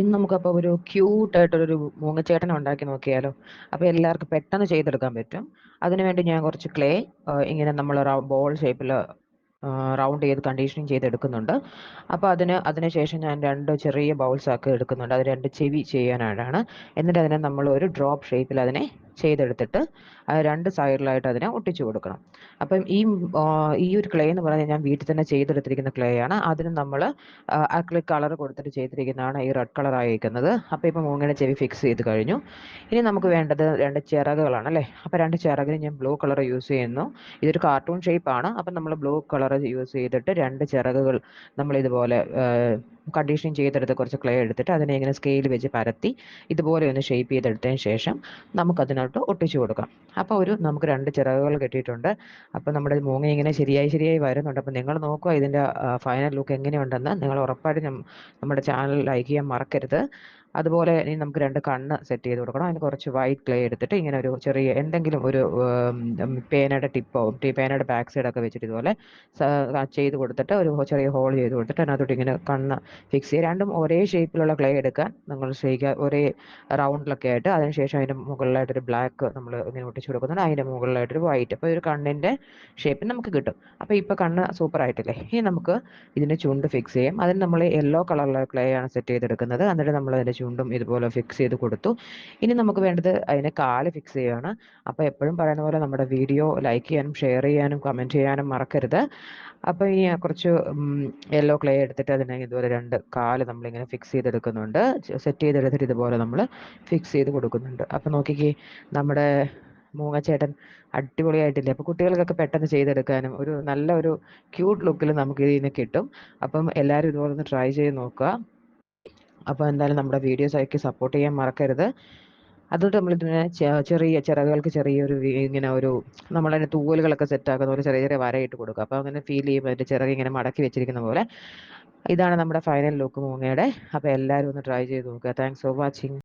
ഇന്ന് നമുക്കപ്പോൾ ഒരു ക്യൂട്ട് ആയിട്ടൊരു മൂങ്ങച്ചേട്ടനെ ഉണ്ടാക്കി നോക്കിയാലോ? അപ്പോൾ എല്ലാവർക്കും പെട്ടെന്ന് ചെയ്തെടുക്കാൻ പറ്റും. അതിനുവേണ്ടി ഞാൻ കുറച്ച് ക്ലേ ഇങ്ങനെ നമ്മൾ ബോൾ ഷേപ്പിൽ റൗണ്ട് ചെയ്ത് കണ്ടീഷനിങ് ചെയ്തെടുക്കുന്നുണ്ട്. അപ്പോൾ അതിന് അതിനുശേഷം ഞാൻ രണ്ട് ചെറിയ ബൗൾസ് ആക്കി എടുക്കുന്നുണ്ട്. അത് രണ്ട് ചെവി ചെയ്യാനായിട്ടാണ് എന്നിട്ട് അതിനെ നമ്മൾ ഒരു ഡ്രോപ്പ് ഷേപ്പിൽ അതിനെ ചെയ്തെടുത്തിട്ട് രണ്ട് സൈഡിലായിട്ട് അതിനെ ഒട്ടിച്ചു കൊടുക്കണം. അപ്പം ഈ ഈ ഒരു ക്ലേ എന്ന് പറഞ്ഞാൽ ഞാൻ വീട്ടിൽ തന്നെ ചെയ്തെടുത്തിരിക്കുന്ന ക്ലേ ആണ്. അതിന് നമ്മൾ അക്ലിക് കളർ കൊടുത്തിട്ട് ചെയ്തിരിക്കുന്നതാണ് ഈ റെഡ് കളർ ആയിരിക്കുന്നത്. അപ്പം ഇപ്പം മൂങ്ങനെ ചെവി ഫിക്സ് ചെയ്ത് കഴിഞ്ഞു. ഇനി നമുക്ക് വേണ്ടത് രണ്ട് ചിറകുകളാണ് അല്ലേ? അപ്പോൾ രണ്ട് ചിറകിന് ഞാൻ ബ്ലൂ കളർ യൂസ് ചെയ്യുന്നു. ഇതൊരു കാർട്ടൂൺ ഷേപ്പ് ആണ്. അപ്പം നമ്മൾ ബ്ലൂ കളർ യൂസ് ചെയ്തിട്ട് രണ്ട് ചിറകുകൾ നമ്മൾ ഇതുപോലെ കണ്ടീഷനിങ് ചെയ്തെടുത്ത് കുറച്ച് ക്ലേ എടുത്തിട്ട് അതിനെ ഇങ്ങനെ സ്കെയിൽ വെച്ച് പരത്തി ഇതുപോലെ ഒന്ന് ഷേപ്പ് ചെയ്തെടുത്തതിന് ശേഷം നമുക്കതിനകത്ത് ഒട്ടിച്ചു കൊടുക്കാം. അപ്പോൾ ഒരു നമുക്ക് രണ്ട് ചിറകുകൾ കിട്ടിയിട്ടുണ്ട്. അപ്പോൾ നമ്മുടെ മൂങ്ങ ഇങ്ങനെ ശരിയായി ശരിയായി വരുന്നുണ്ട്. അപ്പോൾ നിങ്ങൾ നോക്കുക ഇതിന്റെ ഫൈനൽ ലുക്ക് എങ്ങനെയുണ്ടെന്ന്. നിങ്ങൾ ഉറപ്പായിട്ടും നമ്മുടെ ചാനൽ ലൈക്ക് ചെയ്യാൻ മറക്കരുത്. അതുപോലെ ഇനി നമുക്ക് രണ്ട് കണ്ണ് സെറ്റ് ചെയ്ത് കൊടുക്കണം. അതിന് കുറച്ച് വൈറ്റ് ക്ലേ എടുത്തിട്ട് ഇങ്ങനെ ഒരു ചെറിയ എന്തെങ്കിലും ഒരു പേനയുടെ ടിപ്പോ പേനയുടെ ബാക്ക് സൈഡ് ഒക്കെ വെച്ചിട്ട് ഇതുപോലെ ചെയ്ത് കൊടുത്തിട്ട് ഒരു ചെറിയ ഹോൾ ചെയ്ത് കൊടുത്തിട്ട് അതിനകത്തോട്ട് ഇങ്ങനെ കണ്ണ് ഫിക്സ് ചെയ്യുക. രണ്ടും ഒരേ ഷേപ്പിലുള്ള ക്ലേ എടുക്കാൻ നമ്മൾ ചെയ്യുക ഒരേ റൗണ്ടിലൊക്കെ ആയിട്ട് അതിനുശേഷം അതിന്റെ മുകളിലായിട്ടൊരു ബ്ലാക്ക് നമ്മൾ ഇങ്ങനെ ഒട്ടിച്ച് കൊടുക്കുന്നുണ്ട്. അതിന്റെ മുകളിലായിട്ടൊരു വൈറ്റ് അപ്പോൾ ഒരു കണ്ണിന്റെ ഷേപ്പ് നമുക്ക് കിട്ടും. അപ്പോൾ ഇപ്പോൾ കണ്ണ് സൂപ്പർ ആയിട്ടില്ലേ? ഇനി നമുക്ക് ഇതിന്റെ ചുണ്ട് ഫിക്സ് ചെയ്യാം. അതിന് നമ്മൾ യെല്ലോ കളറിലുള്ള ക്ലേ ആണ് സെറ്റ് ചെയ്തെടുക്കുന്നത്. എന്നിട്ട് നമ്മൾ അതിന്റെ ചുണ്ടും ഇതുപോലെ ഫിക്സ് ചെയ്ത് കൊടുത്തു. ഇനി നമുക്ക് വേണ്ടത് അതിനെ കാൽ ഫിക്സ് ചെയ്യുകയാണ് അപ്പോൾ എപ്പോഴും പറയുന്ന പോലെ നമ്മുടെ വീഡിയോ ലൈക്ക് ചെയ്യാനും ഷെയർ ചെയ്യാനും കമന്റ് ചെയ്യാനും മറക്കരുത്. അപ്പോൾ ഇനി കുറച്ച് യെല്ലോ ക്ലേ എടുത്തിട്ട് അതിനെ ഇതുപോലെ രണ്ട് കാൽ നമ്മളിങ്ങനെ ഫിക്സ് ചെയ്തെടുക്കുന്നുണ്ട്. സെറ്റ് ചെയ്തെടുത്തിട്ട് ഇതുപോലെ നമ്മൾ ഫിക്സ് ചെയ്ത് കൊടുക്കുന്നുണ്ട്. അപ്പോൾ നോക്കിക്കേ നമ്മുടെ മൂങ്ങച്ചേട്ടൻ അടിപൊളിയായിട്ടില്ലേ? അപ്പോൾ കുട്ടികൾക്കൊക്കെ പെട്ടെന്ന് ചെയ്തെടുക്കാനും ഒരു നല്ല ഒരു ക്യൂട്ട് ലുക്കിൽ നമുക്ക് ഇതിന് കിട്ടും. അപ്പം എല്ലാവരും ഇതുപോലെ ഒന്ന് ട്രൈ ചെയ്ത് നോക്കുക. അപ്പോൾ എന്തായാലും നമ്മുടെ വീഡിയോസ് ഒക്കെ സപ്പോർട്ട് ചെയ്യാൻ മറക്കരുത്. അതുകൊണ്ട് നമ്മൾ ഇതിനെ ചെറിയ ചിറകുകൾക്ക് ചെറിയൊരു ഇങ്ങനെ ഒരു നമ്മളതിന് തൂവലുകളൊക്കെ സെറ്റാക്കുന്ന പോലെ ചെറിയ ചെറിയ വരയിട്ട് കൊടുക്കുക. അപ്പോൾ അങ്ങനെ ഫീൽ ചെയ്യുമ്പോൾ അതിന്റെ ചിറക് ഇങ്ങനെ മടക്കി വെച്ചിരിക്കുന്ന പോലെ ഇതാണ് നമ്മുടെ ഫൈനൽ ലുക്ക് മൂങ്ങയുടെ. അപ്പോൾ എല്ലാവരും ഒന്ന് ട്രൈ ചെയ്ത് നോക്കുക. Thanks for watching